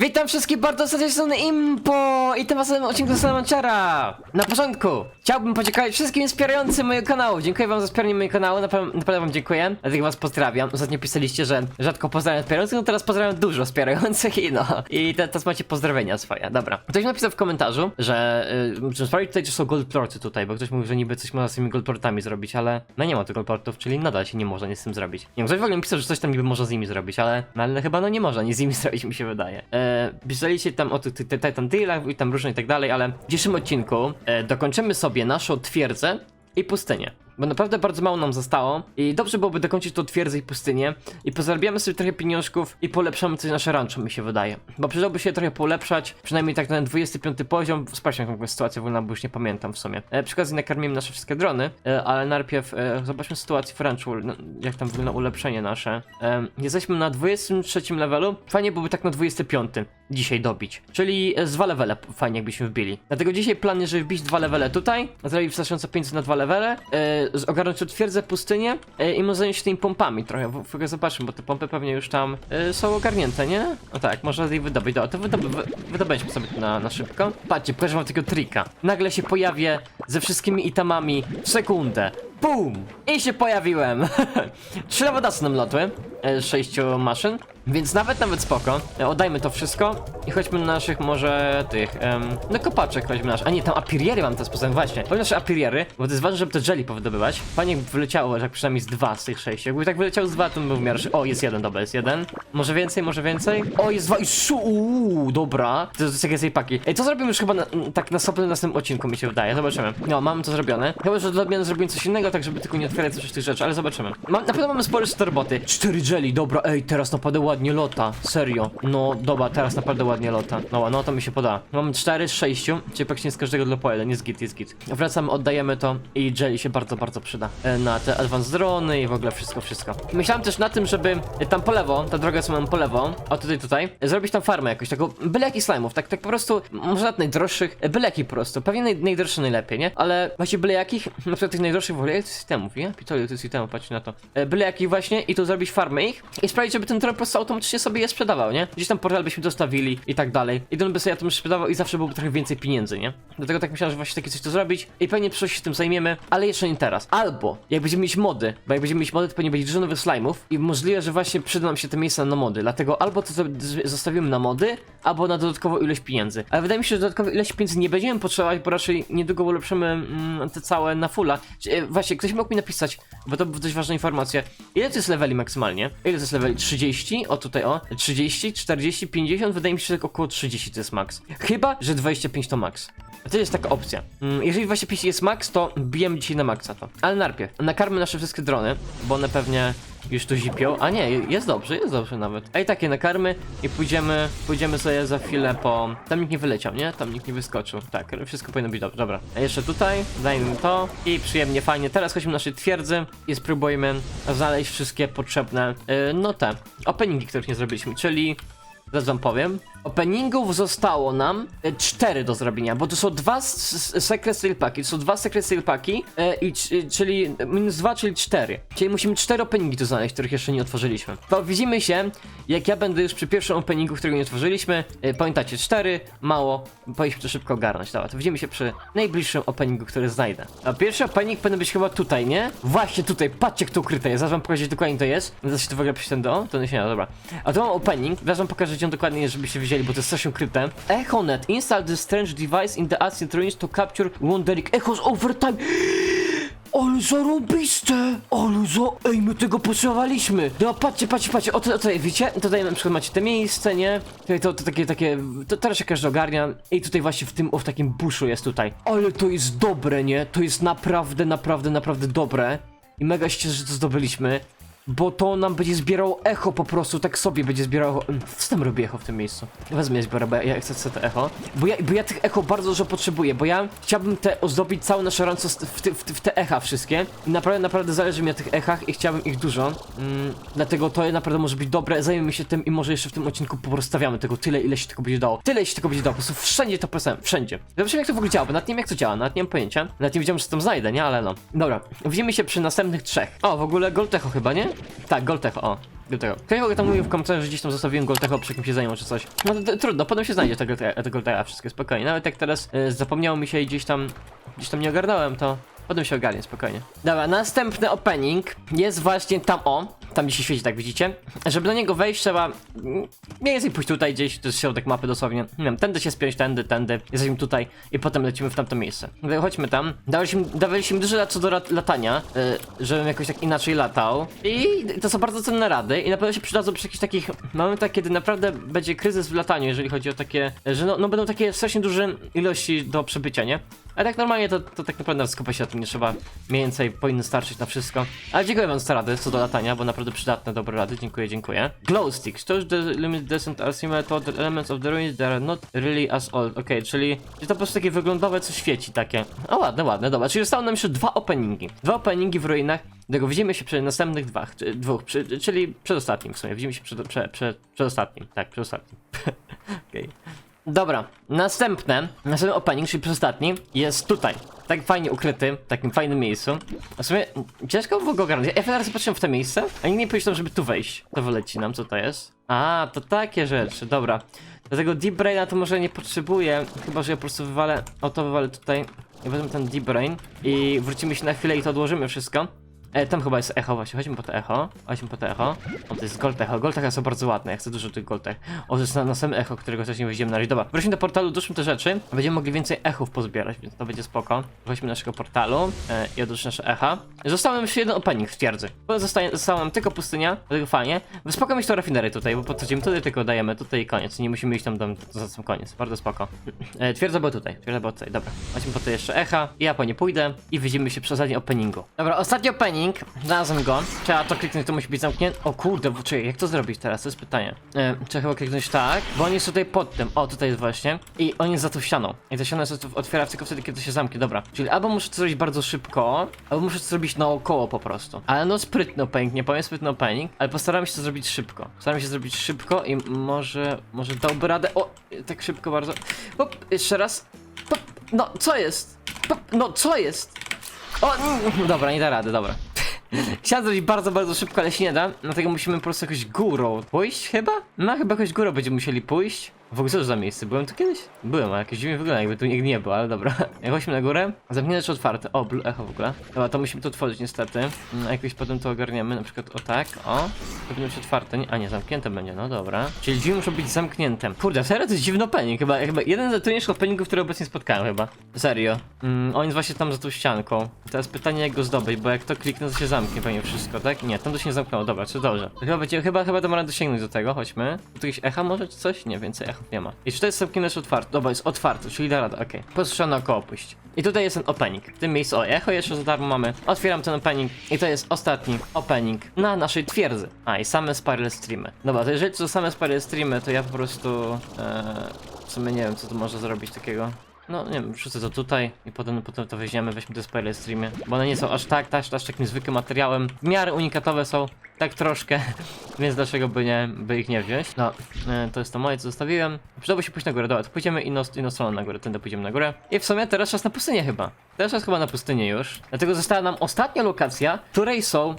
Witam wszystkich bardzo serdecznie, Impo i tym razem odcinku Salamanchara. Na początku chciałbym podziękować wszystkim wspierającym mojego kanału. Dziękuję wam za wspieranie mojego kanału, naprawdę, naprawdę wam dziękuję. Dlatego was pozdrawiam. Ostatnio pisaliście, że rzadko pozdrawiam wspierających, no teraz pozdrawiam dużo wspierających i no. I te, teraz macie pozdrowienia swoje, dobra. Ktoś napisał w komentarzu, że, y, że sprawdzić tutaj, czy są goldporty tutaj, bo ktoś mówił, że niby coś można z tymi goldportami zrobić, ale no nie ma tych goldportów, czyli nadal się nie można nic z tym zrobić. Nie wiem, ktoś w ogóle napisał, że coś tam niby można z nimi zrobić, ale, no, ale chyba no nie można nic z nimi zrobić, mi się wydaje. E, pisaliście tam o tych Titan Dealach i tam różne i tak dalej, ale w dzisiejszym odcinku e, dokończymy sobie naszą twierdzę i pustynię. Bo naprawdę bardzo mało nam zostało i dobrze byłoby dokończyć tą twierdzę i pustynię i pozarabiamy sobie trochę pieniążków i polepszamy coś nasze rancho, mi się wydaje. Bo przydałoby się trochę polepszać, przynajmniej tak na ten 25 poziom. Sprawdźmy jaką jest sytuacja wolna, bo już nie pamiętam w sumie. E, przy okazji nakarmimy nasze wszystkie drony, e, ale najpierw e, zobaczmy sytuację w ranchu, no, jak tam wygląda ulepszenie nasze. E, jesteśmy na 23 levelu, fajnie byłoby tak na 25 dzisiaj dobić. Czyli e, z dwa levele fajnie jakbyśmy wbili. Dlatego dzisiaj plan żeby wbić dwa levele tutaj, zrobić wystarczająco 500 na dwa levele, e, ogarnąć tu twierdzę, pustynię e, i może zająć się tymi pompami trochę. W, ogóle zobaczmy, bo te pompy pewnie już tam e, są ogarnięte, nie? No tak, można je wydobyć. Dobra, to wydoby, wy, wydobędźmy sobie na, na szybko. Patrzcie, pokażę wam tego trika. Nagle się pojawię ze wszystkimi itemami w sekundę. Bum! I się pojawiłem! Trzy lewodasy nam lotły e, z sześciu maszyn, więc nawet, nawet spoko. E, Oddajmy to wszystko i chodźmy na naszych może tych, em, no kopaczek chodźmy nasz. A nie, tam apiriery mam teraz poza właśnie. Chodźmy nasze apiriery, bo to jest ważne, żeby te jelly powydobywać. Fajnie jakby wyleciało, że jak przynajmniej z dwa z tych sześciu. Jakby tak wyleciało z dwa, to bym był w miarę... O, jest jeden, dobra, jest jeden. Może więcej, może więcej? O, jest dwa i uuu, dobra. To jest takie tej paki. Ej, to zrobimy już chyba na, tak na następnym odcinku, mi się wydaje. Zobaczymy. No, mamy to zrobione. Chyba, że zrobimy coś innego, tak żeby tylko nie otwierać coś z tych rzeczy, ale zobaczymy. Mam, na pewno mamy spore starboty. Cztery jelly, dobra, ej, teraz naprawdę ładnie lota. Serio. No, dobra, teraz naprawdę ładnie lota. No, no to mi się poda. Mamy cztery z sześciu, czyli praktycznie z każdego dla po jeden. Jest git, jest git. Wracamy, oddajemy to i jelly się bardzo, bardzo przyda. E, Na te advanced drony i w ogóle wszystko, wszystko. Myślałem też na tym, żeby e, tam po lewo, ta droga co mam po lewo, o tutaj, tutaj, e, zrobić tam farmę jakoś, taką byle jakich slime'ów, tak, tak po prostu, może nawet najdroższych, e, byle jakich po prostu, pewnie naj, najdroższe najlepiej, nie? Ale właśnie byle jakich, na przykład tych najdroższych w ogóle, jest itemów, nie? Pitoli, to jest itemów, patrzcie na to. E, Byle jakich właśnie i tu zrobić farmę ich i sprawić, żeby ten prostu automatycznie sobie je sprzedawał, nie? Gdzieś tam portal byśmy dostawili i tak dalej. I dron by sobie automatycznie sprzedawał i zawsze byłoby trochę więcej pieniędzy, nie? Dlatego tak myślałem, że właśnie takie coś tu zrobić i pewnie w przyszłości się tym zajmiemy, ale jeszcze nie teraz. Albo, jak będziemy mieć mody, bo jak będziemy mieć mody, to pewnie będzie dużo nowych slime'ów i możliwe, że właśnie przyda nam się te miejsca na mody, dlatego albo to zostawimy na mody, albo na dodatkową ilość pieniędzy. Ale wydaje mi się, że dodatkowej ilość pieniędzy nie będziemy potrzebować, bo raczej niedługo ulepszymy mm, te całe na fulla. E, Właśnie, ktoś mógł mi napisać, bo to dość ważna informacja, ile to jest leveli maksymalnie? Ile to jest leveli? 30? O tutaj o, 30, 40, 50? Wydaje mi się, że tak około 30 to jest max. Chyba, że 25 to max. To jest taka opcja. Mm, Jeżeli 25 jest max, to bijemy dzisiaj na maksa to. Ale najpierw nakarmy nasze wszystkie drony, bo one pewnie już tu zipią. A nie, jest dobrze, jest dobrze nawet. I takie nakarmy i pójdziemy, pójdziemy sobie za chwilę po... Tam nikt nie wyleciał, nie? Tam nikt nie wyskoczył. Tak, wszystko powinno być dobrze, dobra. A jeszcze tutaj, dajmy to i przyjemnie, fajnie. Teraz chodźmy do naszej twierdzy i spróbujmy znaleźć wszystkie potrzebne, yy, no te, openingi, których nie zrobiliśmy, czyli Zaraz wam powiem. Openingów zostało nam e, cztery do zrobienia, bo to są dwa Secret Sale Packi, to są dwa Secret Sale Packi, e, i, e, czyli minus dwa, czyli cztery. Czyli musimy cztery openingi tu znaleźć, których jeszcze nie otworzyliśmy. To widzimy się, jak ja będę już przy pierwszym openingu, którego nie otworzyliśmy. E, pamiętacie, cztery, mało, powinniśmy to szybko ogarnąć. Dobra, to widzimy się przy najbliższym openingu, który znajdę. A pierwszy opening powinien być chyba tutaj, nie? Właśnie tutaj, patrzcie jak to ukryte jest, zaraz wam pokażę dokładnie to jest. Zaraz się to w ogóle przyjdę do, to nie się, dobra. A to mam opening, zaraz wam pokażę gdzie on dokładnie jest, żebyście wiedzieli, bo to jest strasznie ukryte. Echonet, install the strange device in the Ancient Ruins to capture wandering echoes over time. Ale zarąbiste! Ale za... Ej, my tego potrzebowaliśmy! No patrzcie, patrzcie, patrzcie, o, tutaj, widzicie? Tutaj na przykład macie te miejsce, nie? Tutaj to, to takie, takie, to teraz się każdy ogarnia i tutaj właśnie w tym, o, w takim buszu jest tutaj. Ale to jest dobre, nie? To jest naprawdę, naprawdę, naprawdę dobre. I mega się cieszę, że to zdobyliśmy. Bo to nam będzie zbierało echo po prostu, tak sobie będzie zbierało. Co tam robi echo w tym miejscu? Wezmę zbiorę, bo ja, ja chcę, chcę te echo. Bo ja, bo ja tych echo bardzo dużo potrzebuję, bo ja chciałbym te ozdobić całe nasze ranco w, ty, w, w te echa wszystkie. I naprawdę, naprawdę zależy mi na tych echach i chciałbym ich dużo. Mm, dlatego to naprawdę może być dobre, zajmiemy się tym i może jeszcze w tym odcinku porozstawiamy tego tyle, ile się tylko będzie dało. Tyle, ile się tylko będzie dało, po prostu wszędzie to presem, wszędzie. Zobaczymy jak to w ogóle działa, bo nawet nie wiem jak to działa, nawet nie mam pojęcia. Nawet nie wiedziałem, że tam znajdę, nie? Ale no. Dobra, widzimy się przy następnych trzech. O, w ogóle Goltecho chyba, nie? Tak, Goltecho, o. do tego. Ktoś tam mówił w komentarzach, że gdzieś tam zostawiłem Goltecha przy jakimś jedzeniu czy coś. No to, to, trudno, potem się znajdzie tego, Goltecha, wszystko spokojnie. Nawet jak teraz e, zapomniało mi się i gdzieś tam, gdzieś tam nie ogarnąłem, to potem się ogarnie, spokojnie. Dobra, następny opening jest właśnie tam o. Tam gdzie się świeci, tak widzicie? Żeby do niego wejść trzeba mm, mniej więcej pójść tutaj gdzieś, to jest środek mapy dosłownie. Nie wiem, tędy się spiąć, tędy, tędy, jesteśmy tutaj i potem lecimy w tamto miejsce. Chodźmy tam. Dawaliśmy, dawaliśmy dużo co do lat- latania, y, żebym jakoś tak inaczej latał. I to są bardzo cenne rady i na pewno się przydadzą przy jakichś takich momentach, kiedy naprawdę będzie kryzys w lataniu, jeżeli chodzi o takie, że no, no będą takie strasznie duże ilości do przebycia, nie? A tak normalnie to, to tak naprawdę skupa się na tym, nie trzeba mniej więcej, powinno starczyć na wszystko. Ale dziękuję wam za rady co do latania, bo naprawdę przydatne, dobre rady, dziękuję, dziękuję. Glow sticks, to już the limit descent are similar to other elements of the ruins that are not really as old. Okej, czyli, czyli to po prostu takie wyglądowe, co świeci takie. O ładne, ładne, dobra, czyli zostały nam jeszcze dwa openingi. Dwa openingi w ruinach, tego widzimy się przy następnych dwach, czy, dwóch, przy, czyli przedostatnim w sumie, widzimy się przed, przed, przed, przedostatnim, tak, przedostatnim. Okej. Dobra, następne, następny opening, czyli przedostatni, jest tutaj. Tak fajnie ukryty, w takim fajnym miejscu. A w sumie ciężko w ogóle ogarnąć. Ja teraz patrzyłem w to miejsce, a nikt nie powiedział, żeby tu wejść. To wyleci nam, co to jest? A, to takie rzeczy, dobra. Dlatego Deep Braina to może nie potrzebuję, chyba że ja po prostu wywalę, o to wywalę tutaj. I wezmę ten Deep Brain i wrócimy się na chwilę i to odłożymy wszystko. E, tam chyba jest echo właśnie, chodźmy po to echo, chodźmy po to echo. O, to jest gold echo, gold echo są bardzo ładne, ja chcę dużo tych gold ech. O, to jest na, na samym echo, którego wcześniej weźmiemy na razie. Dobra, wróćmy do portalu, duszmy te rzeczy, będziemy mogli więcej echów pozbierać, więc to będzie spoko. Weźmy naszego portalu e, i odłóż nasze echa. Został nam jeszcze jeden opening w twierdzy. Została nam tylko pustynia, dlatego fajnie. Spoko mieć to rafinerię tutaj, bo podchodzimy tutaj, tylko dajemy tutaj koniec. Nie musimy iść tam, tam za sam koniec, bardzo spoko. E, twierdza była tutaj, twierdza była tutaj, dobra. Chodźmy po to jeszcze echa, ja po nie pójdę i widzimy się przy ostatnim openingu. Dobra, ostatni opening, znalazłem go. Trzeba to kliknąć, to musi być zamknięte. O kurde, w- czekaj, jak to zrobić teraz? To jest pytanie. E, trzeba chyba kliknąć tak, bo on jest tutaj pod tym. O, tutaj jest właśnie. I on jest za tą ścianą. I ta ściana jest otwiera tylko wtedy, kiedy się zamknie, dobra. Czyli albo muszę to zrobić bardzo szybko, albo muszę to zrobić naokoło po prostu. Ale no sprytny opening, nie powiem sprytny opening, ale postaram się to zrobić szybko. Postaram się zrobić szybko i może, może dałby radę. O, tak szybko bardzo. Hop, jeszcze raz. No, co jest? No, co jest? O, dobra, nie da rady, dobra. Chciałem zrobić bardzo, bardzo szybko, ale się nie da. Dlatego musimy po prostu jakoś górą pójść chyba? No chyba jakoś górą będziemy musieli pójść. W ogóle co to za miejsce? Byłem tu kiedyś? Byłem, a jakieś dziwnie wygląda, jakby tu nigdy nie było, ale dobra. Jak chodźmy na górę? Zamknięte czy otwarte? O, Blue Echo w ogóle. Dobra, to musimy to otworzyć niestety. Mm, A potem to ogarniemy, na przykład o tak, o. To będzie otwarte, nie? A nie, zamknięte będzie, no dobra. Czyli drzwi muszą być zamknięte. Kurde, serio to jest dziwny opening, chyba, chyba jeden z trudniejszych openingów, które obecnie spotkałem chyba. Serio. Mm, on jest właśnie tam za tą ścianką. Teraz pytanie jak go zdobyć, bo jak to kliknę to się zamknie pewnie wszystko, tak? Nie, tam to się nie zamknęło, dobra, czy dobrze. Chyba będzie, chyba, chyba dam radę dosięgnąć do tego, chodźmy. Tu jakieś echa może czy coś? Nie, więcej echów nie ma. I to jest zamknięte czy otwarte? Dobra, jest otwarte, czyli da radę, okej. Okay. Naokoło pójść. I tutaj jest ten opening. W tym miejscu, o, echo jeszcze za darmo mamy. Otwieram ten opening i to jest ostatni opening na naszej twierdzy. A, i same spiral streamy. Dobra, to jeżeli to same spiral streamy, to ja po prostu... E, w sumie nie wiem, co tu można zrobić takiego. No nie wiem, wrzucę to tutaj i potem, potem to weźmiemy, weźmy te spoiler streamy. Bo one nie są aż tak, aż, aż takim zwykłym materiałem. W miarę unikatowe są, tak troszkę, więc dlaczego by nie, by ich nie wziąć? No, e, to jest to moje, co zostawiłem. Przydałoby się pójść na górę, dobra, to pójdziemy inną, inną stroną na górę, tędy pójdziemy na górę. I w sumie teraz czas na pustynię chyba. Teraz czas chyba na pustynię już. Dlatego została nam ostatnia lokacja, której są,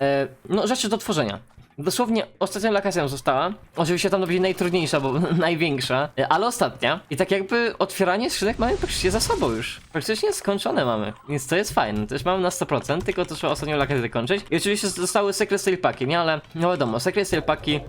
e, no, rzeczy do tworzenia. Dosłownie ostatnią lokacją została. Oczywiście tam to będzie najtrudniejsza, bo największa, ale ostatnia. I tak jakby otwieranie skrzynek mamy praktycznie za sobą już. Praktycznie skończone mamy. Więc to jest fajne. Już mamy na 100%, tylko to trzeba ostatnią lokację zakończyć. I oczywiście zostały Secret Sale nie? Ale no wiadomo, Secret Sale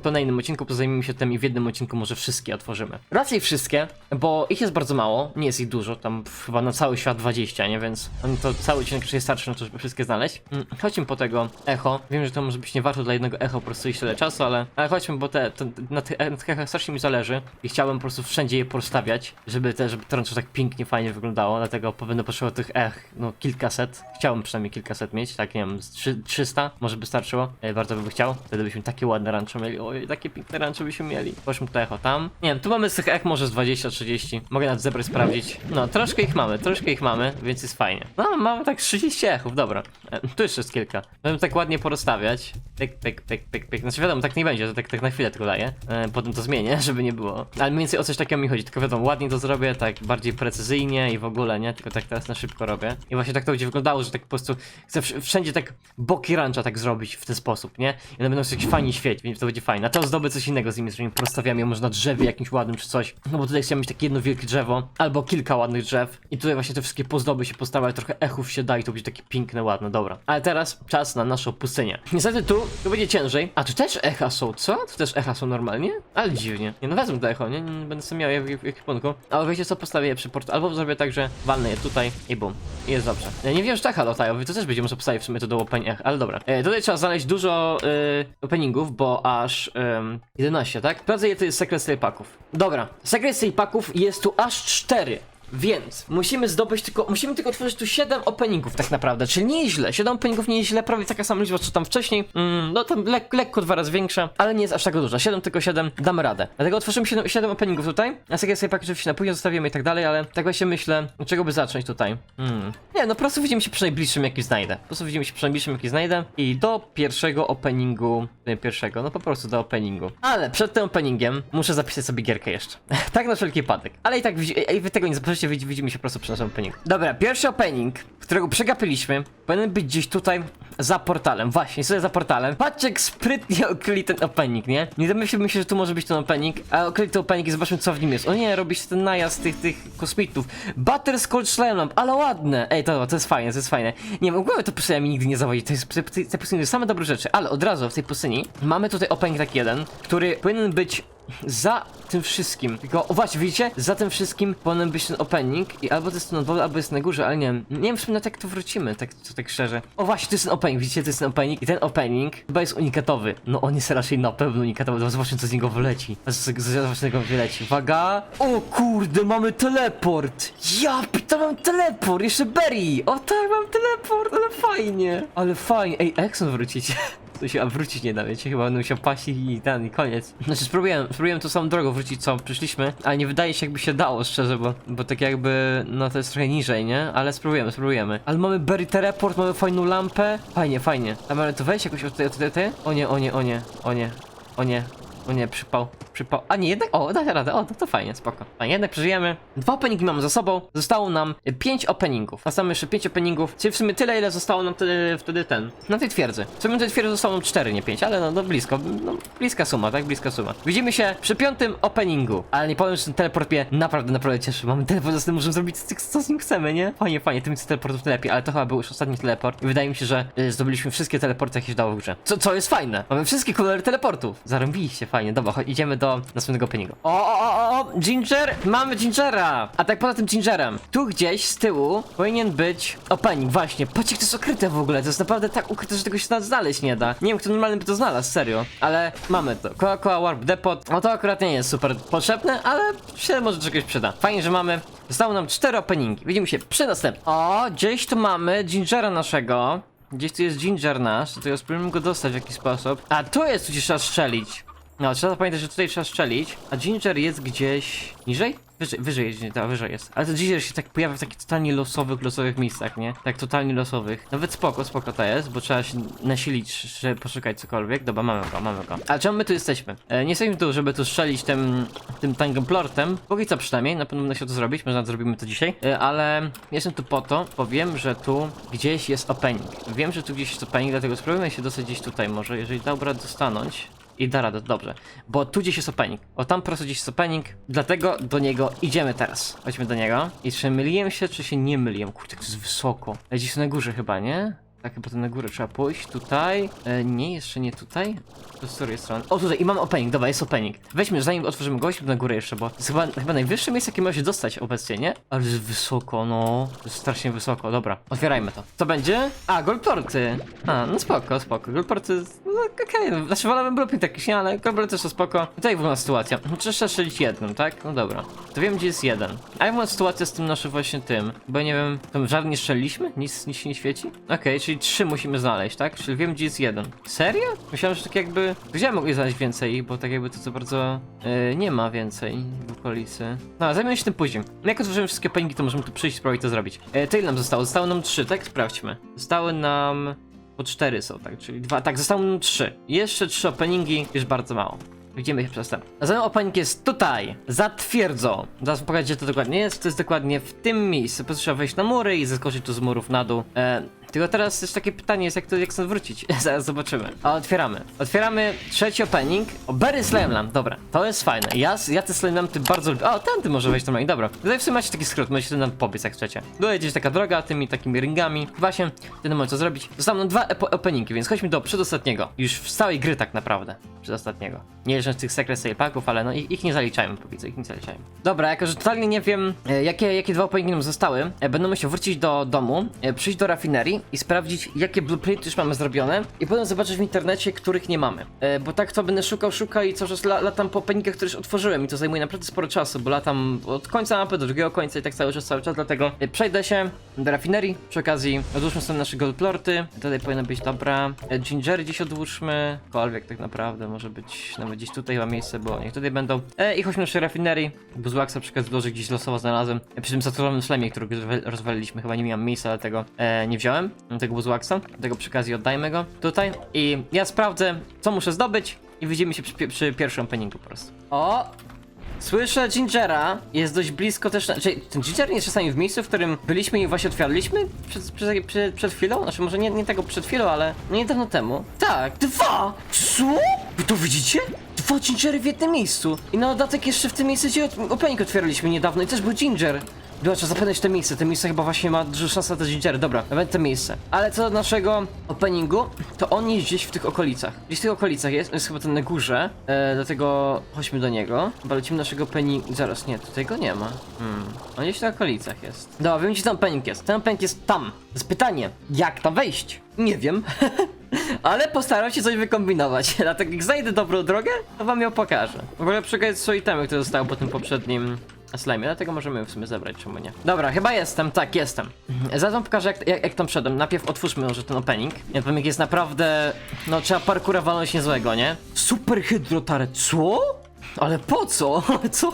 to na innym odcinku, to zajmiemy się tym i w jednym odcinku może wszystkie otworzymy. Raczej wszystkie, bo ich jest bardzo mało, nie jest ich dużo, tam chyba na cały świat 20, nie? Więc to cały odcinek już jest starszy, no to żeby wszystkie znaleźć. Mm, Chodźmy po tego echo. Wiem, że to może być nie warto dla jednego echo po prostu iść tyle czasu, ale, ale chodźmy, bo te, na, tych, echach strasznie mi zależy i chciałbym po prostu wszędzie je porozstawiać, żeby te, żeby to tak pięknie, fajnie wyglądało, dlatego będę potrzebował tych ech, no kilkaset. Chciałbym przynajmniej kilkaset mieć, tak nie wiem, z trzy- 300 może by starczyło. E, bardzo bym chciał, wtedy byśmy takie ładne rancho mieli, oj, takie piękne rancho byśmy mieli. Chodźmy to echo tam. Nie wiem, tu mamy z tych ech może z 20-30, mogę nawet zebrać, sprawdzić. No, troszkę ich mamy, troszkę ich mamy, więc jest fajnie. No, mamy tak 30 echów, dobra. E, tu jeszcze jest kilka. Będę tak ładnie porozstawiać. Pyk, pyk, pyk, pyk, pyk. Znaczy wiadomo, tak nie będzie, to tak, tak na chwilę tylko daję. E, potem to zmienię, żeby nie było. Ale mniej więcej o coś takiego mi chodzi, tylko wiadomo, ładnie to zrobię, tak bardziej precyzyjnie i w ogóle, nie? Tylko tak teraz na szybko robię. I właśnie tak to będzie wyglądało, że tak po prostu chcę wsz- wszędzie tak boki rancha tak zrobić w ten sposób, nie? I one będą się jakiś fajnie świecić, więc to będzie fajne. A to zdobyę coś innego z nimi, że porozstawiam je może na drzewie jakimś ładnym czy coś. No bo tutaj chciałem mieć takie jedno wielkie drzewo, albo kilka ładnych drzew. I tutaj właśnie te wszystkie pozdoby się postawiać, trochę echów się da i to będzie takie piękne, ładne, dobra. Ale teraz czas na naszą pustynię. Niestety tu, tu będzie ciężej. A tu też echa są, co? Tu też echa są normalnie? Ale dziwnie. Nie no wezmę to echo, nie? nie będę sobie miał je w, w, ekwipunku. Ale wiecie co, postawię je przy portu, albo zrobię tak, że walnę je tutaj i bum. I jest dobrze. Ja nie wiem, że echa latają, to też będzie można postawić w sumie to do open ale dobra. E, tutaj trzeba znaleźć dużo e, openingów, bo aż em, 11, tak? Sprawdzę je to jest sekret paków. Dobra, sekret paków jest tu aż 4. Więc musimy zdobyć tylko, musimy tylko otworzyć tu 7 openingów tak naprawdę, czyli nie jest źle, 7 openingów nie jest źle, prawie taka sama liczba co tam wcześniej, mm, no tam lek, lekko dwa razy większa, ale nie jest aż tak duża, 7 tylko 7, damy radę. Dlatego otworzymy 7, 7 openingów tutaj, a sobie sobie oczywiście na później zostawimy i tak dalej, ale tak właśnie myślę, czego by zacząć tutaj. Hmm. Nie, no po prostu widzimy się przy najbliższym jaki znajdę, po prostu widzimy się przy najbliższym jaki znajdę i do pierwszego openingu, nie pierwszego, no po prostu do openingu. Ale przed tym openingiem muszę zapisać sobie gierkę jeszcze, tak na wszelki wypadek, ale i tak ej, wy tego nie widz- widzimy się po prostu przy naszym openingu. Dobra, pierwszy opening, którego przegapiliśmy, powinien być gdzieś tutaj za portalem. Właśnie, sobie za portalem. Patrzcie, jak sprytnie okryli ten opening, nie? Nie domyślmy się, że tu może być ten opening, a okryli ten opening i zobaczmy, co w nim jest. O nie, robi się ten najazd tych, tych kosmitów. Butterscotch Lamp, ale ładne. Ej, to, to jest fajne, to jest fajne. Nie wiem, głowy to pustynia nigdy nie zawodzi. To jest, te, te pustyni to same dobre rzeczy, ale od razu w tej pustyni mamy tutaj opening taki jeden, który powinien być za tym wszystkim. Tylko, o właśnie, widzicie? Za tym wszystkim powinien być ten opening i albo to jest tu na dole, albo jest na górze, ale nie wiem. Nie wiem w sumie na tak to wrócimy, tak, to tak szczerze. O właśnie, to jest ten opening, widzicie? To jest ten opening i ten opening chyba jest unikatowy. No on jest raczej na pewno unikatowy, No, zobaczmy co z niego wyleci. Zobaczmy co z niego wyleci. Uwaga! O kurde, mamy teleport! Ja to mam teleport! Jeszcze Berry! O tak, mam teleport, ale fajnie! Ale fajnie. Ej, Exxon wrócić. To się wrócić nie da, wiecie, chyba będę musiał paść i ten, i koniec. Znaczy spróbujemy, spróbujemy tą samą drogą wrócić, co przyszliśmy, ale nie wydaje się jakby się dało, szczerze, bo, bo tak jakby, no to jest trochę niżej, nie? Ale spróbujemy, spróbujemy. Ale mamy Berry Teleport, mamy fajną lampę, fajnie, fajnie. A mamy to wejść jakoś od tutaj, od tutaj, tutaj? O nie, o nie, o nie, o nie, o nie. O nie, przypał, przypał. A nie, jednak. O, da radę. O, to, to fajnie, spoko. Fajnie, jednak przeżyjemy. Dwa openingi mamy za sobą. Zostało nam y, pięć openingów. Mamy jeszcze pięć openingów. Czyli w sumie tyle, ile zostało nam wtedy, wtedy ten. Na tej twierdzy. W sumie na tej twierdzy zostało nam cztery, nie pięć, ale no, no blisko. No, bliska suma, tak? Bliska suma. Widzimy się przy piątym openingu. Ale nie powiem, że ten teleport mnie naprawdę, naprawdę cieszy. Mamy teleport, z tym możemy zrobić co, z nim chcemy, nie? Fajnie, fajnie. Tym teleportów lepiej, ale to chyba był już ostatni teleport. I wydaje mi się, że y, zdobyliśmy wszystkie teleporty, jakie się dało w grze. Co, co jest fajne. Mamy wszystkie kolory teleportów. Zarąbiliście, fajnie. Dobra, chodź, idziemy do następnego openingu. O, o, o, o, Ginger! Mamy Gingera! A tak poza tym Gingerem, tu gdzieś z tyłu powinien być opening, właśnie. Patrzcie, jak to jest ukryte w ogóle. To jest naprawdę tak ukryte, że tego się nawet znaleźć nie da. Nie wiem, kto normalny by to znalazł, serio. Ale mamy to. Coca-Cola Warp Depot. No to akurat nie jest super potrzebne, ale się może czegoś przyda. Fajnie, że mamy. Zostało nam cztery openingi. Widzimy się przy następnym. O, gdzieś tu mamy Gingera naszego. Gdzieś tu jest Ginger nasz, to ja spróbujemy go dostać w jakiś sposób. A tu jest, tu trzeba strzelić. No, trzeba pamiętać, że tutaj trzeba strzelić, a Ginger jest gdzieś niżej? Wyżej, wyżej jest, tak, wyżej jest. Ale to Ginger się tak pojawia w takich totalnie losowych, losowych miejscach, nie? Tak totalnie losowych. Nawet spoko, spoko to jest, bo trzeba się nasilić, żeby poszukać cokolwiek. Dobra, mamy go, mamy go. Ale czemu my tu jesteśmy? E, nie jesteśmy tu, żeby tu strzelić tym, tym tangemplortem. Póki co przynajmniej, na pewno uda się to zrobić, może nawet zrobimy to dzisiaj. E, ale jestem tu po to, bo wiem, że tu gdzieś jest opening. Wiem, że tu gdzieś jest opening, dlatego spróbujmy się dostać gdzieś tutaj może, jeżeli dobra dostanąć. I da radę, dobrze. Bo tu gdzieś jest opening. O tam po prostu gdzieś jest opening, dlatego do niego idziemy teraz. Chodźmy do niego. I czy myliłem się, czy się nie myliłem? Kurde, to jest wysoko. Gdzieś na górze chyba, nie? Tak, chyba to na górę trzeba pójść. Tutaj. E, nie, jeszcze nie tutaj. To z której strony? O, tutaj i mam opening, dobra, jest opening. Weźmy, zanim otworzymy go, idźmy na górę jeszcze, bo to jest chyba, chyba najwyższe miejsce, jakie może się dostać obecnie, nie? Ale jest wysoko, no. To jest strasznie wysoko, dobra. Otwierajmy to. Co będzie? A, goldporty. A, no spoko, spoko. Goldporty, no okej, no, znaczy wolałbym blueprint jakiś, nie, ale goldporty też spoko. Tutaj wygląda sytuacja. Trzeba strzelić jednym, tak? No dobra. To wiem, gdzie jest jeden. A jak wygląda sytuacja z tym naszym właśnie tym? Bo ja nie wiem, tam żadnie nie strzeliliśmy? Nic, nic się nie świeci? Okej, czyli trzy musimy znaleźć, tak? Czyli wiem, gdzie jest jeden. Serio? Myślałem, że tak jakby... Gdzie mogli znaleźć więcej, bo tak jakby to co bardzo... Yy, nie ma więcej w okolicy. No, zajmiemy się tym później. No jak otworzymy wszystkie peningi, to możemy tu przyjść i spróbować to zrobić. Yy, to ile nam zostało? Zostało nam trzy, tak? Sprawdźmy. Zostały nam... Po cztery są, tak, czyli dwa, tak, zostały nam trzy. Jeszcze trzy openingi, już bardzo mało. Widzimy się przez ten. Następny opening jest tutaj, za twierdzą. Zaraz pokażę, gdzie to dokładnie jest. To jest dokładnie w tym miejscu. Po prostu trzeba wejść na mury i zeskoczyć tu z murów na dół. E, tylko teraz też takie pytanie jest, jak to jak stąd wrócić. Zaraz zobaczymy. A otwieramy. Otwieramy trzeci opening. O, Berry Slamland, dobra. To jest fajne. Ja, ja te Slamlandy bardzo lubię. O, ten ty może wejść normalnie, dobra. Tutaj w sumie macie taki skrót, możecie ten nam pobiec jak chcecie. Dojedziesz taka droga tymi takimi ringami. Właśnie, wtedy mamy co zrobić. Zostaną dwa openingi, więc chodźmy do przedostatniego. Już z całej gry tak naprawdę. Przedostatniego. Nie licząc tych Secret Sale Packów, ale no ich, ich nie zaliczajmy, co, ich nie zaliczajmy. Dobra, jako że totalnie nie wiem, e, jakie, jakie dwa openingi nam zostały, e, będę musiał wrócić do domu, e, przyjść do rafinerii i sprawdzić, jakie blueprinty już mamy zrobione i potem zobaczyć w internecie, których nie mamy. Bo tak to będę szukał, szukał i cały czas la, latam po openingach, które już otworzyłem i to zajmuje naprawdę sporo czasu, bo latam od końca mapy do drugiego końca i tak cały czas, cały czas, dlatego przejdę się do rafinerii, przy okazji odłóżmy sobie nasze goldplorty, tutaj powinno być dobra, gingery gdzieś odłóżmy, kolwiek tak naprawdę, może być nawet gdzieś tutaj chyba miejsce, bo niech tutaj będą. E, I chodźmy do naszej rafinerii, Buzłaxa na przykład w loży gdzieś losowo znalazłem, e, przy tym saturowym szlemie, rozwa- rozwaliliśmy, chyba nie miałem miejsca, dlatego e, nie wziąłem tego Buzłaxa, dlatego przy okazji oddajmy go tutaj i ja sprawdzę, co muszę zdobyć i widzimy się przy, przy pierwszym openingu po prostu. O! Słyszę Gingera, jest dość blisko też, znaczy ten Ginger nie jest czasami w miejscu, w którym byliśmy i właśnie otwieraliśmy przed, przed, przed, przed chwilą, znaczy może nie, nie tego przed chwilą, ale no niedawno temu. Tak, dwa! Co? Wy to widzicie? Dwa Gingery w jednym miejscu. I na dodatek jeszcze w tym miejscu, gdzie opening otwieraliśmy niedawno i też był Ginger. Trzeba zapewnić te miejsce. Te miejsce chyba właśnie ma dużo szans na te gingery. Dobra, nawet te miejsce. Ale co do naszego openingu, to on jest gdzieś w tych okolicach. Gdzieś w tych okolicach jest, jest chyba ten na górze. E, dlatego chodźmy do niego. Chyba lecimy naszego openingu. Zaraz, nie, tutaj go nie ma. Hmm. On gdzieś w tych okolicach jest. Dobra, wiem gdzie ten opening jest. Ten opening jest tam. To jest pytanie, jak tam wejść? Nie wiem. Ale postaram się coś wykombinować. Dlatego jak znajdę dobrą drogę, to wam ją pokażę. W ogóle przekazać są itemy, które zostały po tym poprzednim slime, dlatego możemy w sumie zabrać, czemu nie. Dobra, chyba jestem, tak, jestem. Zaraz wam pokażę jak, jak, jak tam wszedłem. Najpierw otwórzmy może ten opening. Ten opening jest naprawdę, no trzeba parkura walnąć niezłego, nie? Super hydrotaret, co? Ale po co? Co?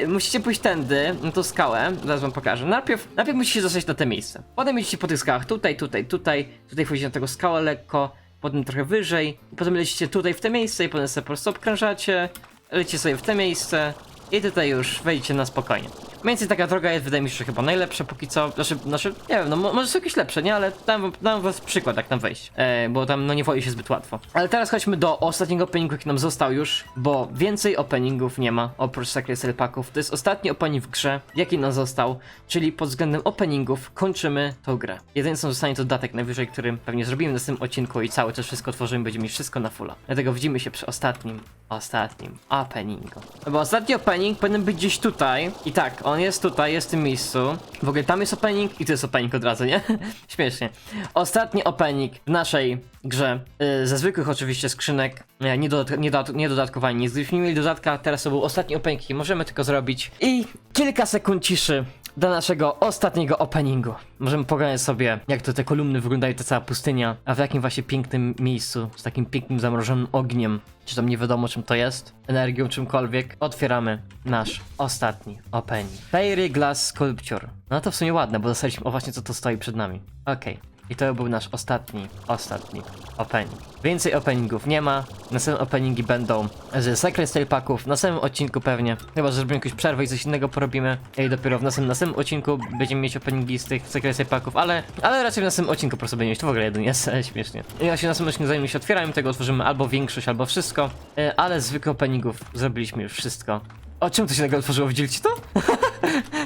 Yy, musicie pójść tędy, na tą skałę, zaraz wam pokażę. Najpierw, najpierw musicie zostać na te miejsce. Potem idziecie po tych skałach, tutaj, tutaj, tutaj, tutaj wchodzicie na tego skałę lekko, potem trochę wyżej, potem lecicie tutaj w te miejsce i potem sobie po prostu obkrążacie, lecicie sobie w te miejsce i tutaj już wejdziecie na spokojnie. Mniej więcej taka droga jest, wydaje mi się, że chyba najlepsza póki co. Znaczy, znaczy nie wiem, no mo- może są jakieś lepsze, nie? Ale dam, dam was przykład, jak tam wejść. E, bo tam no nie woli się zbyt łatwo. Ale teraz chodźmy do ostatniego openingu, jaki nam został już, bo więcej openingów nie ma, oprócz Secret Sale Packów. To jest ostatni opening w grze, jaki nam został, czyli pod względem openingów kończymy tą grę. Jedynie co zostanie to dodatek najwyżej, którym pewnie zrobimy w następnym odcinku i cały czas wszystko tworzymy, będziemy mieć wszystko na fulla. Dlatego widzimy się przy ostatnim, ostatnim openingu. Bo ostatni opening powinien być gdzieś tutaj i tak, on jest tutaj, jest w tym miejscu. W ogóle tam jest opening i tu jest opening od razu, nie? Śmiesznie. Ostatni opening w naszej grze, yy, ze zwykłych oczywiście skrzynek, nie, nie, dodat nie, dodat nie. Gdybyśmy nie mieli dodatka, teraz to był ostatni opening możemy tylko zrobić. I kilka sekund ciszy do naszego ostatniego openingu. Możemy pogadać sobie, jak to te kolumny wyglądają, ta cała pustynia, a w jakim właśnie pięknym miejscu, z takim pięknym zamrożonym ogniem, czy tam nie wiadomo czym to jest, energią, czymkolwiek, otwieramy nasz ostatni opening. Fairy Glass Sculpture. No to w sumie ładne, bo dostaliśmy, o właśnie co to stoi przed nami. Okej. I to był nasz ostatni, ostatni opening. Więcej openingów nie ma. Następne openingi będą z Secret Style Packów. Na samym odcinku pewnie. Chyba, że zrobimy jakąś przerwę i coś innego porobimy. I dopiero w następnym, następnym odcinku będziemy mieć openingi z tych Secret Style Packów, ale, ale raczej w następnym odcinku po prostu będziemy mieć. To w ogóle jeden jest śmiesznie. I właśnie w następnym odcinku zanim się otwieramy, tego otworzymy albo większość, albo wszystko. E, Ale zwykłych openingów zrobiliśmy już wszystko. O czym to się nagle otworzyło? Widzieliście to?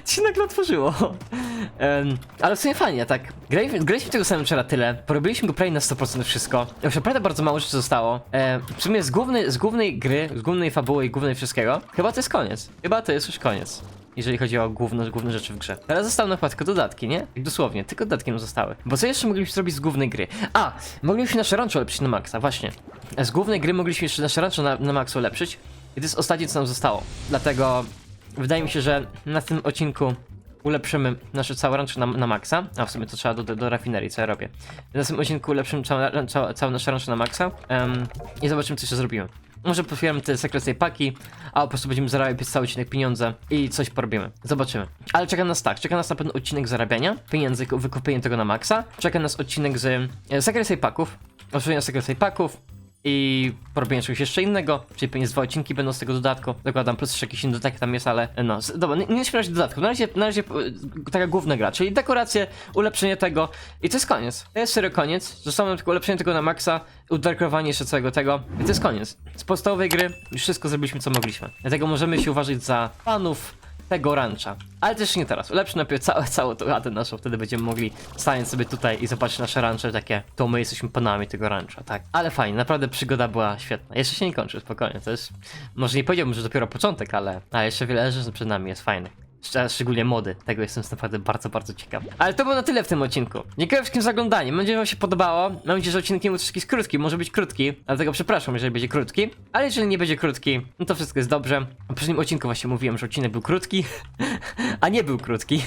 się nagle otworzyło. Em, ale w sumie fajnie, tak. Graliśmy, graliśmy tego samego wczoraj tyle. Porobiliśmy go prawie na 100% wszystko. Już naprawdę bardzo mało rzeczy zostało. E, w sumie z głównej, z głównej gry, z głównej fabuły i głównej wszystkiego, chyba to jest koniec. Chyba to jest już koniec. Jeżeli chodzi o główne, główne rzeczy w grze. Teraz zostały na przykład tylko dodatki, nie? Dosłownie, tylko dodatki nam zostały. Bo co jeszcze mogliśmy zrobić z głównej gry? A! Mogliśmy nasze rancho ulepszyć na maksa, właśnie. Z głównej gry mogliśmy jeszcze nasze rancho na, na maksa ulepszyć. I to jest ostatnie, co nam zostało. Dlatego wydaje mi się, że na tym odcinku ulepszymy nasze całe rancho na, na maksa. A w sumie to trzeba do, do, do rafinerii, co ja robię. W następnym odcinku ulepszymy całe, całe, całe nasze rancho na maksa. em, I zobaczymy, co jeszcze zrobimy. Może potwierdzimy te sekretne paki, a po prostu będziemy zarabiać cały odcinek pieniądze i coś porobimy. Zobaczymy. Ale czeka nas tak, czeka nas na pewno odcinek zarabiania pieniędzy, wykupienie tego na maksa. Czeka nas odcinek z e, paków, otworzenia sekretnej paków, i porobienie czegoś jeszcze innego, czyli pewnie z dwa odcinki będą z tego dodatku. Dokładam plus jeszcze jakiś inny dodatek tam jest, ale no, z, dobra, nie, nie śmiać dodatku. Na razie, na razie e, taka główna gra, czyli dekoracje, ulepszenie tego i to jest koniec. To jest serio koniec. Zostało tylko ulepszenie tego na maksa, udekorowanie jeszcze całego tego i to jest koniec. Z podstawowej gry już wszystko zrobiliśmy co mogliśmy. Dlatego możemy się uważać za fanów tego rancha. Ale też nie teraz. Ulepszy najpierw całe, całą tą chatę naszą, wtedy będziemy mogli stanąć sobie tutaj i zobaczyć nasze rancze takie, to my jesteśmy panami tego rancha, tak. Ale fajnie, naprawdę przygoda była świetna. Jeszcze się nie kończy, spokojnie, to jest, może nie powiedziałbym, że dopiero początek, ale, ale jeszcze wiele rzeczy przed nami jest fajnych. Szcz- Szczególnie mody, tego jestem naprawdę bardzo, bardzo ciekaw. Ale to było na tyle w tym odcinku. Dziękuję wszystkim za oglądanie, mam nadzieję, że wam się podobało. Mam nadzieję, że odcinek nie był krótki, może być krótki, dlatego przepraszam, jeżeli będzie krótki. Ale jeżeli nie będzie krótki, no to wszystko jest dobrze. W poprzednim odcinku właśnie mówiłem, że odcinek był krótki, a nie był krótki.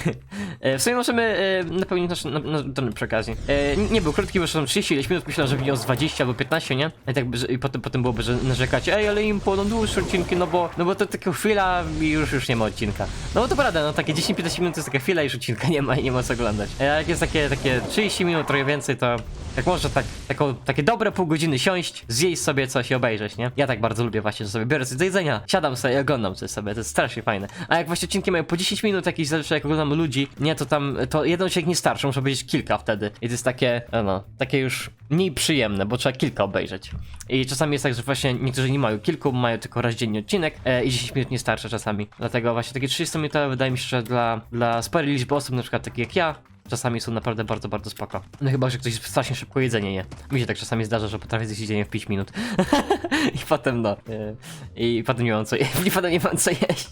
E, W sumie możemy e, napełnić nasz na, na, na, przy okazji. E, nie- był krótki, bo są 30 ileś minut, myślałem, że z 20 albo 15, nie? I, tak, że- i potem, potem byłoby, że narzekacie, ej, ale im będą dłuższe odcinki, no bo, no bo to taka chwila i już, już nie ma odcinka. No bo to prawda, no takie 10-15 minut to jest taka chwila i już odcinka nie ma i nie ma co oglądać. A jak jest takie, takie 30 minut, trochę więcej, to jak może tak, taką, takie dobre pół godziny siąść, zjeść sobie coś i obejrzeć, nie? Ja tak bardzo lubię właśnie, że sobie biorę coś do jedzenia, siadam sobie i oglądam coś sobie, to jest strasznie fajne. A jak właśnie odcinki mają po 10 minut jakieś, zależy jak oglądam ludzi, nie, to tam, to jeden odcinek nie starczy, muszę obejrzeć kilka wtedy. I to jest takie, no, takie już mniej przyjemne, bo trzeba kilka obejrzeć. I czasami jest tak, że właśnie niektórzy nie mają kilku, mają tylko raz dziennie odcinek e, i 10 minut nie starcza czasami. Dlatego właśnie takie 30 minutowe wydaje mi się, że dla, dla sporej liczby osób, na przykład takich jak ja, czasami są naprawdę bardzo, bardzo spoko. No chyba, że ktoś strasznie szybko jedzenie je. Mi się tak czasami zdarza, że potrafię zjeść jedzenie w 5 minut. I potem no. e, I potem nie mam co. I potem nie mam co jeść.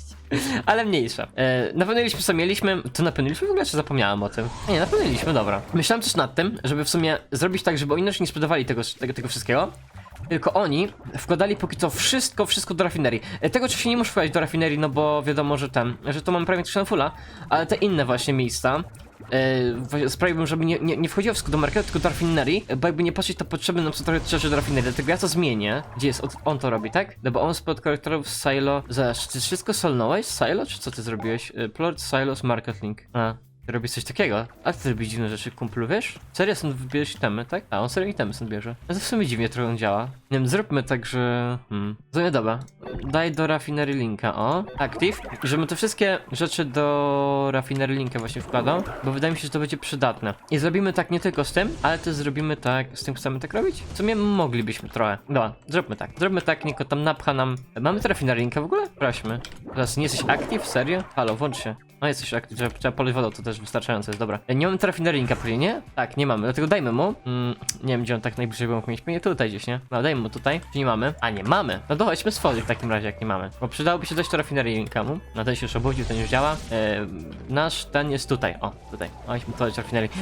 Ale mniejsza. E, napełniliśmy co mieliśmy. To napełniliśmy w ogóle, czy zapomniałem o tym? Nie, napełniliśmy, dobra. Myślałem też nad tym, żeby w sumie zrobić tak, żeby oni też nie sprzedawali tego, tego, tego wszystkiego. Tylko oni wkładali póki co wszystko, wszystko do rafinerii. E, Tego oczywiście nie muszę wkładać do rafinerii, no bo wiadomo, że ten, że to mam prawie na fulla, ale te inne właśnie miejsca e, sprawiłbym, żeby nie, nie, nie wchodziło wszystko do marketu, tylko do rafinerii, bo jakby nie patrzeć, to potrzebny nam są trochę rzeczy do rafinerii, dlatego ja to zmienię. Gdzie jest? On to robi, tak? No bo on spod korektorów Silo... Czy ty wszystko solnąłeś Silo, czy co ty zrobiłeś? E, Plot, Silos, Market Link. A. Ty robisz coś takiego? A ty robisz dziwne rzeczy, kumplu, wiesz? Serio stąd wybierzesz itemy, tak? A, on serio itemy stąd bierze. No to w sumie dziwnie trochę on działa. Nie wiem, zróbmy tak, że... Hmm. To nie dobra. Daj do rafinery linka, o. Active. I te wszystkie rzeczy do rafinery linka właśnie wkładał, bo wydaje mi się, że to będzie przydatne. I zrobimy tak nie tylko z tym, ale też zrobimy tak... Z tym chcemy tak robić? W sumie moglibyśmy trochę. Dobra, zróbmy tak. Zróbmy tak, Niko tam napcha nam... Mamy te rafinery linka w ogóle? Prośmy. Teraz nie jesteś active? Serio? Halo, włącz się. No jesteś active, trzeba, trzeba poleć wodą, to też wystarczająco jest, dobra. E, Nie mamy trafinery linka pewnie, nie? Tak, nie mamy, dlatego dajmy mu. Mm, nie wiem, gdzie on tak najbliżej by mógł mieć. Pewnie tutaj gdzieś, nie? No, dajmy mu tutaj. Czy nie mamy? A, nie mamy. No to chodźmy stworzyć w takim razie, jak nie mamy. Bo przydałoby się dać to rafinery linka mu. No ten się już obudził, ten już działa. E, nasz ten jest tutaj. O, tutaj. Chodźmy to dać.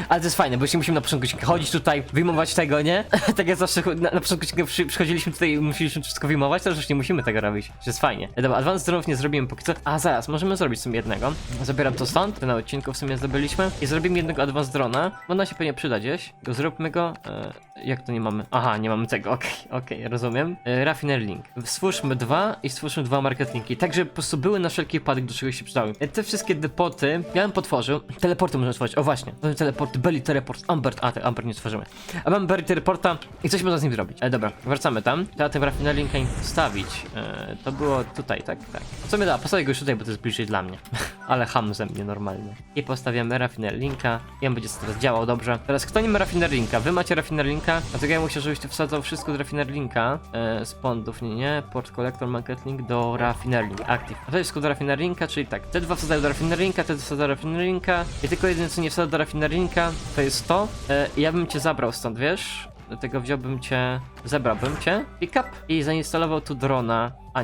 Ale to jest fajne, bo jeśli musimy na początku chodzić tutaj, wyjmować tego, nie? tak jak zawsze na, na początku przy, przychodziliśmy tutaj i musieliśmy wszystko wyjmować, teraz już nie musimy tego robić. To jest fajnie. E, dobra, advanced dronów nie zrobimy póki co. A, zaraz, możemy zrobić sobie jednego. Zabieram to stąd, na odcinku w sumie zdobyliśmy. I zrobimy jednego advanced drona. Bo ona się pewnie przyda gdzieś. To Zróbmy go. E, jak to nie mamy? Aha, nie mamy tego, okej, okej, rozumiem. E, Raffiner link. Stwórzmy dwa i stwórzmy dwa market linki. Tak, żeby po prostu były na wszelki wypadek, do czegoś się przydały. E, te wszystkie depoty, ja bym potworzył. Teleporty można tworzyć. O właśnie, to teleporty, belly teleport, Ambert, a te Ambert nie tworzymy. A mamy belly teleporta i coś można z nim zrobić. Ale dobra, wracamy tam. Trzeba ten raffiner linka wstawić. E, to było tutaj, tak? Tak. Co mi da? Postawię go już tutaj, bo to jest bliżej dla mnie. Ale ham ze mnie normalnie. I postawiamy raffiner linka. I on będzie teraz działał dobrze. Teraz kto nie ma raffiner linka? Wy macie raffiner linka? Dlatego ja musiał, żebyś tu wsadzał wszystko do raffiner linka. E, z pondów, nie, nie. Port collector, market link do raffiner link. Active. A to jest do raffiner linka, czyli tak. Te dwa wsadzają do raffiner linka, te dwa wsadzają do raffiner linka. I tylko jedyne co nie wsadza do raffiner linka, to jest to. E, ja bym cię zabrał stąd, wiesz? Dlatego wziąłbym cię, zebrałbym cię, pick up i zainstalował tu drona. A,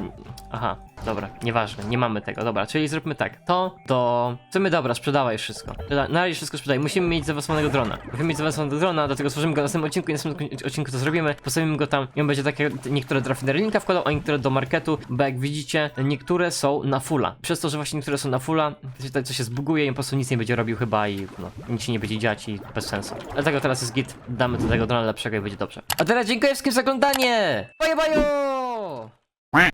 aha, dobra, nieważne, nie mamy tego, dobra, czyli zróbmy tak, to do... W sumie dobra, sprzedawaj wszystko. Na razie wszystko sprzedaj, musimy mieć zaawansowanego drona. Musimy mieć zaawansowanego drona, dlatego stworzymy go na następnym odcinku i na następnym odcinku to zrobimy, postawimy go tam i on będzie takie, niektóre do rafineryjnika wkładał, a niektóre do marketu, bo jak widzicie, niektóre są na fulla. Przez to, że właśnie niektóre są na fulla, to to się zbuguje i po prostu nic nie będzie robił chyba i no, nic się nie będzie dziać i bez sensu. Dlatego teraz jest git, damy do tego drona lepszego i będzie dobrze. A teraz dziękuję wszystkim za oglądanie! Bye bye!